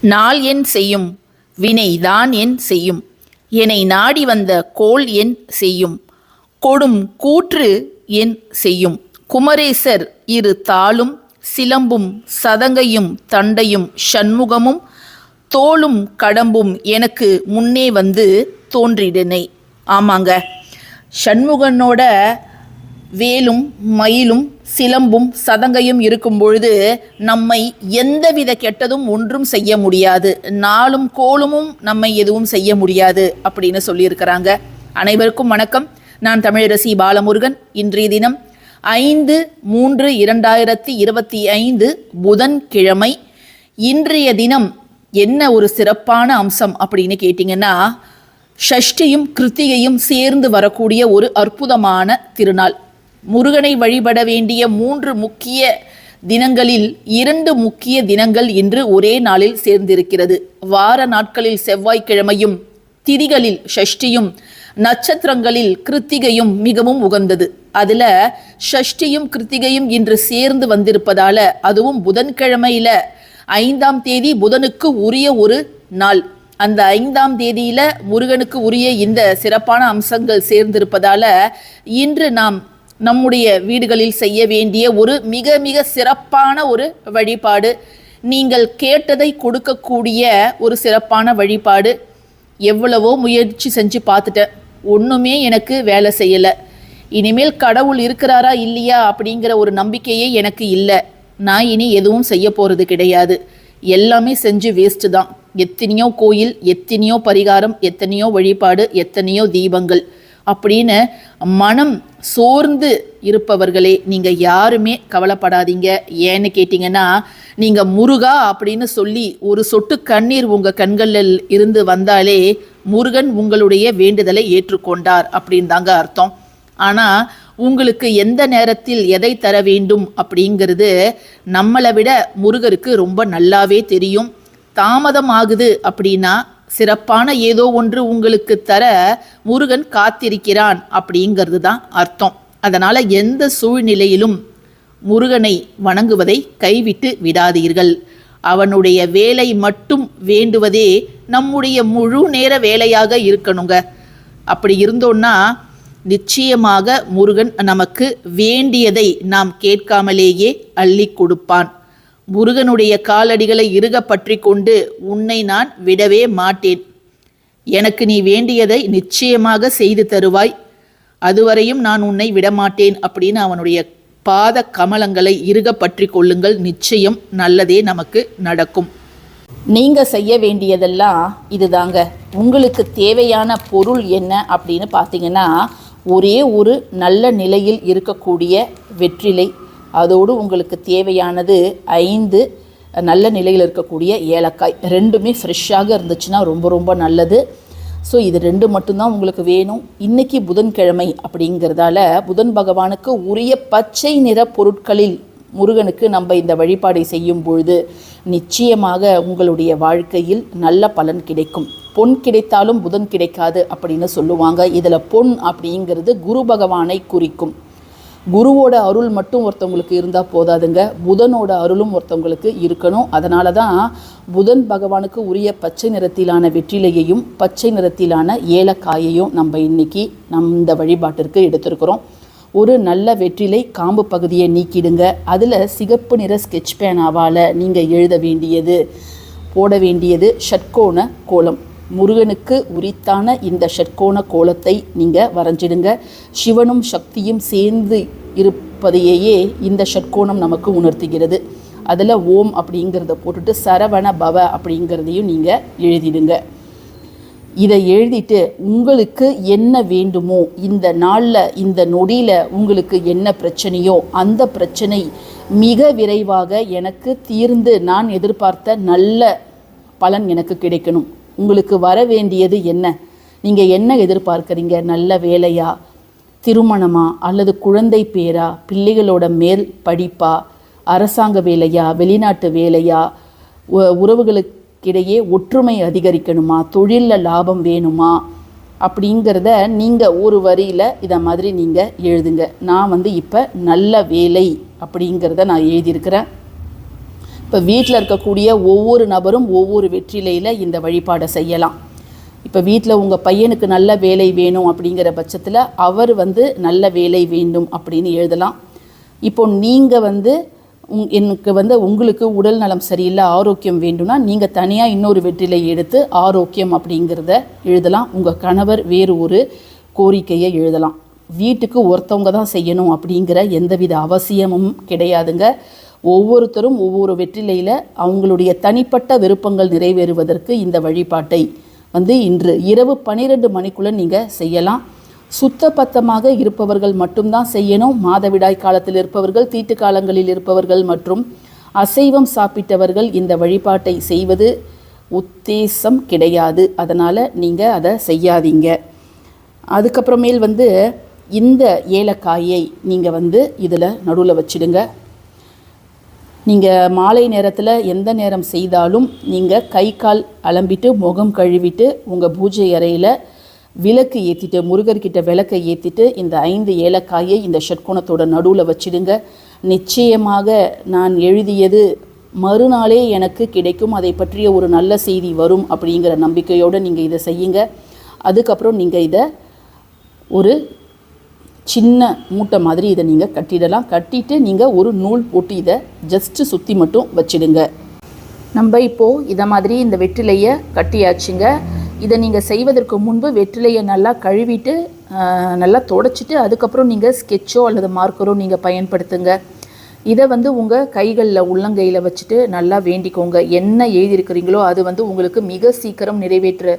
நாள் என் செய்யும் வினைதான் என் செய்யும். என்னை நாடி வந்த கோள் என் செய்யும். கொடும் கூற்று என் செய்யும். குமரேசர் இரு தாளும் சிலம்பும் சதங்கையும் தண்டையும் சண்முகமும் தோளும் கடம்பும் எனக்கு முன்னே வந்து தோன்றிடனே. ஆமாங்க. சண்முகனோட வேலும் மயிலும் சிலம்பும் சதங்கையும் இருக்கும் பொழுது நம்மை எந்தவித கெட்டதும் ஒன்றும் செய்ய முடியாது. நாளும் கோலமும் நம்மை எதுவும் செய்ய முடியாது அப்படின்னு சொல்லியிருக்கிறாங்க. அனைவருக்கும் வணக்கம். நான் தமிழரசி பாலமுருகன். இன்றைய தினம் ஐந்து மூன்று இரண்டாயிரத்தி இருபத்தி ஐந்து புதன்கிழமை. இன்றைய தினம் என்ன ஒரு சிறப்பான அம்சம் அப்படின்னு கேட்டிங்கன்னா ஷஷ்டியும் கிருத்திகையும் சேர்ந்து வரக்கூடிய ஒரு அற்புதமான திருநாள். முருகனை வழிபட வேண்டிய மூன்று முக்கிய தினங்களில் இரண்டு முக்கிய தினங்கள் இன்று ஒரே நாளில் சேர்ந்திருக்கிறது. வார நாட்களில் செவ்வாய்க்கிழமையும் திதிகளில் ஷஷ்டியும் நட்சத்திரங்களில் கிருத்திகையும் மிகவும் உகந்தது. அதில் ஷஷ்டியும் கிருத்திகையும் இன்று சேர்ந்து வந்திருப்பதால அதுவும் புதன்கிழமையில் ஐந்தாம் தேதி புதனுக்கு உரிய ஒரு நாள். அந்த ஐந்தாம் தேதியில் முருகனுக்கு உரிய இந்த சிறப்பான அம்சங்கள் சேர்ந்திருப்பதால இன்று நாம் நம்முடைய வீடுகளில் செய்ய வேண்டிய ஒரு மிக மிக சிறப்பான ஒரு வழிபாடு. நீங்கள் கேட்டதை கொடுக்கக்கூடிய ஒரு சிறப்பான வழிபாடு. எவ்வளவோ முயற்சி செஞ்சு பார்த்துட்டேன். ஒன்றுமே எனக்கு வேலை செய்யலை. இனிமேல் கடவுள் இருக்கிறாரா இல்லையா அப்படிங்கிற ஒரு நம்பிக்கையே எனக்கு இல்லை. நான் இனி எதுவும் செய்ய போகிறது கிடையாது. எல்லாமே செஞ்சு வேஸ்ட்டு தான். எத்தனையோ கோயில் எத்தனையோ பரிகாரம் எத்தனையோ வழிபாடு எத்தனையோ தீபங்கள் அப்படின்னு மனம் சோர்ந்து இருப்பவர்களே நீங்கள் யாருமே கவலைப்படாதீங்க. ஏன்னு கேட்டிங்கன்னா நீங்கள் முருகா அப்படின்னு சொல்லி ஒரு சொட்டு கண்ணீர் உங்கள் கண்களில் இருந்து வந்தாலே முருகன் உங்களுடைய வேண்டுதலை ஏற்றுக்கொண்டார் அப்படின்னு தாங்க அர்த்தம். ஆனால் உங்களுக்கு எந்த நேரத்தில் எதை தர வேண்டும் அப்படிங்கிறது நம்மளை விட முருகருக்கு ரொம்ப நல்லாவே தெரியும். தாமதம் ஆகுது அப்படின்னா சிறப்பான ஏதோ ஒன்று உங்களுக்கு தர முருகன் காத்திருக்கிறான் அப்படிங்கிறது தான் அர்த்தம். அதனால் எந்த சூழ்நிலையிலும் முருகனை வணங்குவதை கைவிட்டு விடாதீர்கள். அவனுடைய வேலை மட்டும் வேண்டுவதே நம்முடைய முழு நேர வேலையாக இருக்கணுங்க. அப்படி இருந்தோன்னா நிச்சயமாக முருகன் நமக்கு வேண்டியதை நாம் கேட்காமலேயே அள்ளி கொடுப்பான். முருகனுடைய காலடிகளை இறுக பற்றி கொண்டு உன்னை நான் விடவே மாட்டேன். எனக்கு நீ வேண்டியதை நிச்சயமாக செய்து தருவாய். அதுவரையும் நான் உன்னை விடமாட்டேன் அப்படின்னு அவனுடைய பாத கமலங்களை இறுக பற்றி கொள்ளுங்கள். நிச்சயம் நல்லதே நமக்கு நடக்கும். நீங்கள் செய்ய வேண்டியதெல்லாம் இதுதாங்க. உங்களுக்கு தேவையான பொருள் என்ன அப்படின்னு பார்த்தீங்கன்னா ஒரே ஒரு நல்ல நிலையில் இருக்கக்கூடிய வெற்றிலை. அதோடு உங்களுக்கு தேவையானது ஐந்து நல்ல நிலையில் இருக்கக்கூடிய ஏலக்காய். ரெண்டுமே ஃப்ரெஷ்ஷாக இருந்துச்சுன்னா ரொம்ப ரொம்ப நல்லது. ஸோ இது ரெண்டு மட்டும்தான் உங்களுக்கு வேணும். இன்றைக்கி புதன்கிழமை அப்படிங்கிறதால புதன் பகவானுக்கு உரிய பச்சை நிற பொருட்களில் முருகனுக்கு நம்ம இந்த வழிபாடை செய்யும் பொழுது நிச்சயமாக உங்களுடைய வாழ்க்கையில் நல்ல பலன் கிடைக்கும். பொன் கிடைத்தாலும் புதன் கிடைக்காது அப்படின்னு சொல்லுவாங்க. இதில் பொன் அப்படிங்கிறது குரு பகவானை குறிக்கும். குருவோட அருள் மட்டும் ஒருத்தவங்களுக்கு இருந்தால் போதாதுங்க. புதனோட அருளும் ஒருத்தவங்களுக்கு இருக்கணும். அதனால தான் புதன் பகவானுக்கு உரிய பச்சை நிறத்திலான வெற்றிலையையும் பச்சை நிறத்திலான ஏலக்காயையும் நம்ம இன்னைக்கு நம் இந்த வழிபாட்டிற்கு எடுத்திருக்கிறோம். ஒரு நல்ல வெற்றிலை காம்பு பகுதியை நீக்கிடுங்க. அதில் சிகப்பு நிற ஸ்கெட்ச் பேனாவால் நீங்கள் எழுத வேண்டியது போட வேண்டியது ஷட்கோண கோலம். முருகனுக்கு உரித்தான இந்த ஷட்கோண கோலத்தை நீங்கள் வரைஞ்சிடுங்க. சிவனும் சக்தியும் சேர்ந்து இருப்பதையே இந்த ஷட்கோணம் நமக்கு உணர்த்துகிறது. அதில் ஓம் அப்படிங்கிறத போட்டுட்டு சரவண பவ அப்படிங்கிறதையும் நீங்கள் எழுதிடுங்க. இதை எழுதிட்டு உங்களுக்கு என்ன வேண்டுமோ இந்த நாளில் இந்த நொடியில் உங்களுக்கு என்ன பிரச்சனையோ அந்த பிரச்சனை மிக விரைவாக எனக்கு தீர்ந்து நான் எதிர்பார்த்த நல்ல பலன் எனக்கு கிடைக்கணும். உங்களுக்கு வர வேண்டியது என்ன? நீங்கள் என்ன எதிர்பார்க்குறீங்க? நல்ல வேலையா? திருமணமா? அல்லது குழந்தை பேரா? பிள்ளைகளோட மேல் படிப்பா? அரசாங்க வேலையா? வெளிநாட்டு வேலையா? உ- உறவுகளுக்கிடையே ஒற்றுமை அதிகரிக்கணுமா? தொழிலில் லாபம் வேணுமா? அப்படிங்கிறத நீங்கள் ஒரு வரியில் இதை மாதிரி நீங்கள் எழுதுங்க. நான் வந்து இப்போ நல்ல வேலை அப்படிங்கிறத நான் எழுதியிருக்கிறேன். இப்போ வீட்டில் இருக்கக்கூடிய ஒவ்வொரு நபரும் ஒவ்வொரு வெற்றிலையில் இந்த வழிபாடை செய்யலாம். இப்போ வீட்டில் உங்கள் பையனுக்கு நல்ல வேலை வேணும் அப்படிங்கிற பட்சத்தில் அவர் வந்து நல்ல வேலை வேண்டும் அப்படின்னு எழுதலாம். இப்போ நீங்கள் வந்து உங் எனக்கு வந்து உங்களுக்கு உடல் நலம் சரியில்லை ஆரோக்கியம் வேண்டும்னா நீங்கள் தனியாக இன்னொரு வெற்றிலை எடுத்து ஆரோக்கியம் அப்படிங்கிறத எழுதலாம். உங்கள் கணவர் வேறு ஒரு கோரிக்கையை எழுதலாம். வீட்டுக்கு ஒருத்தவங்க தான் செய்யணும் அப்படிங்கிற எந்தவித அவசியமும் கிடையாதுங்க. ஒவ்வொருத்தரும் ஒவ்வொரு வெற்றிலையில் அவங்களுடைய தனிப்பட்ட விருப்பங்கள் நிறைவேறுவதற்கு இந்த வழிபாட்டை வந்து இன்று இரவு பன்னிரெண்டு மணிக்குள்ளே நீங்கள் செய்யலாம். சுத்தபத்தமாக இருப்பவர்கள் மட்டும்தான் செய்யணும். மாதவிடாய் காலத்தில் இருப்பவர்கள் தீட்டு காலங்களில் இருப்பவர்கள் மற்றும் அசைவம் சாப்பிட்டவர்கள் இந்த வழிபாட்டை செய்வது உத்தேசம் கிடையாது. அதனால் நீங்கள் அதை செய்யாதீங்க. அதுக்கப்புறமேல் வந்து இந்த ஏலக்காயை நீங்கள் வந்து இதில் நடுவில் வச்சிடுங்க. நீங்கள் மாலை நேரத்தில் எந்த நேரம் செய்தாலும் நீங்கள் கை கால் அலம்பிட்டு முகம் கழுவிட்டு உங்கள் பூஜை அறையில் விளக்கு ஏற்றிட்டு முருகர்கிட்ட விளக்கை ஏற்றிட்டு இந்த ஐந்து ஏலக்காயை இந்த ஷட்கோணத்தோட நடுவில் வச்சிடுங்க. நிச்சயமாக நான் எழுதியது மறுநாளே எனக்கு கிடைக்கும். அதை பற்றிய ஒரு நல்ல செய்தி வரும் அப்படிங்கிற நம்பிக்கையோடு நீங்கள் இதை செய்யுங்க. அதுக்கப்புறம் நீங்கள் இதை ஒரு சின்ன மூட்டை மாதிரி இதை நீங்கள் கட்டிடலாம். கட்டிட்டு நீங்கள் ஒரு நூல் போட்டு இதை ஜஸ்ட்டு சுற்றி மட்டும் வச்சிடுங்க. நம்ம இப்போது இதை மாதிரி இந்த வெற்றிலையை கட்டியாச்சுங்க. இதை நீங்கள் செய்வதற்கு முன்பு வெற்றிலையை நல்லா கழுவிட்டு நல்லா தொடச்சிட்டு அதுக்கப்புறம் நீங்கள் ஸ்கெட்சோ அல்லது மார்க்கரோ நீங்கள் பயன்படுத்துங்க. இதை வந்து உங்கள் கைகளில் உள்ளங்கையில் வச்சுட்டு நல்லா வேண்டிக்கோங்க. என்ன எழுதியிருக்கிறீங்களோ அது வந்து உங்களுக்கு மிக சீக்கிரம் நிறைவேற்ற.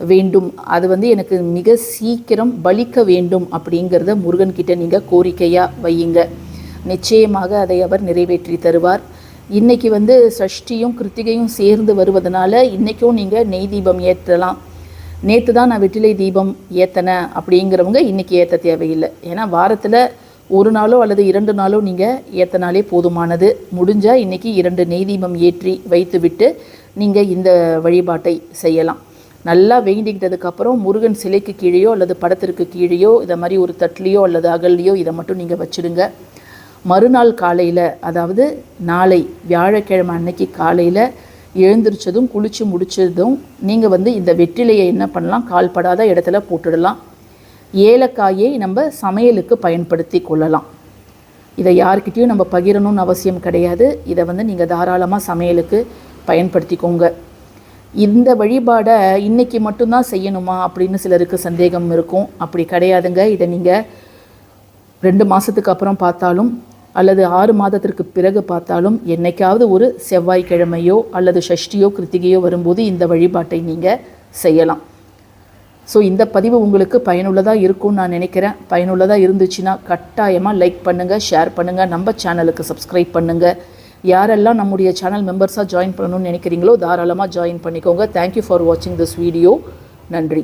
வேண்டும். அது வந்து எனக்கு மிக சீக்கிரம் பலிக்க வேண்டும் அப்படிங்கிறத முருகன்கிட்ட நீங்கள் கோரிக்கையாக வையுங்க. நிச்சயமாக அதை அவர் நிறைவேற்றி தருவார். இன்றைக்கி வந்து சஷ்டியும் கிருத்திகையும் சேர்ந்து வருவதனால இன்றைக்கும் நீங்கள் நெய் தீபம் ஏற்றலாம். நேற்று தான் நான் வெற்றிலை தீபம் ஏற்றினேன் அப்படிங்கிறவங்க இன்றைக்கி ஏற்ற தேவையில்லை. ஏன்னா வாரத்தில் ஒரு நாளோ அல்லது இரண்டு நாளோ நீங்கள் ஏற்றினாலே போதுமானது. முடிஞ்சால் இன்றைக்கி இரண்டு நெய் தீபம் ஏற்றி வைத்துவிட்டு நீங்கள் இந்த வழிபாட்டை செய்யலாம். நல்லா வேண்டிக்கிட்டதுக்கப்புறம் முருகன் சிலைக்கு கீழேயோ அல்லது படத்திற்கு கீழேயோ இதை மாதிரி ஒரு தட்லேயோ அல்லது அகல்லையோ இதை மட்டும் நீங்கள் வச்சுடுங்க. மறுநாள் காலையில் அதாவது நாளை வியாழக்கிழமை அன்னைக்கு காலையில் எழுந்திரிச்சதும் குளித்து முடிச்சதும் நீங்கள் வந்து இந்த வெற்றிலையை என்ன பண்ணலாம்? கால்படாத இடத்துல போட்டுடலாம். ஏலக்காயை நம்ம சமையலுக்கு பயன்படுத்தி கொள்ளலாம். இதை யார்கிட்டயும் நம்ம பகிரணும்னு அவசியம் கிடையாது. இதை வந்து நீங்கள் தாராளமாக சமையலுக்கு பயன்படுத்திக்கோங்க. இந்த வழிபாடை இன்றைக்கி மட்டும்தான் செய்யணுமா அப்படின்னு சிலருக்கு சந்தேகம் இருக்கும். அப்படி கிடையாதுங்க. இதை நீங்கள் ரெண்டு மாதத்துக்கு அப்புறம் பார்த்தாலும் அல்லது ஆறு மாதத்திற்கு பிறகு பார்த்தாலும் என்னைக்காவது ஒரு செவ்வாய்க்கிழமையோ அல்லது ஷஷ்டியோ கிருத்திகையோ வரும்போது இந்த வழிபாட்டை நீங்கள் செய்யலாம். ஸோ இந்த பதிவு உங்களுக்கு பயனுள்ளதாக இருக்கும்னு நான் நினைக்கிறேன். பயனுள்ளதாக இருந்துச்சுன்னா கட்டாயமாக லைக் பண்ணுங்கள் ஷேர் பண்ணுங்கள் நம்ம சேனலுக்கு சப்ஸ்கிரைப் பண்ணுங்கள் யாரெல்லாம் நம்முடைய சேனல் மெம்பர்ஸாக ஜாயின் பண்ணணும்னு நினைக்கிறீங்களோ தாராளமாக ஜாயின் பண்ணிக்கோங்க. தேங்க்யூ ஃபார் வாட்சிங் திஸ் வீடியோ நன்றி.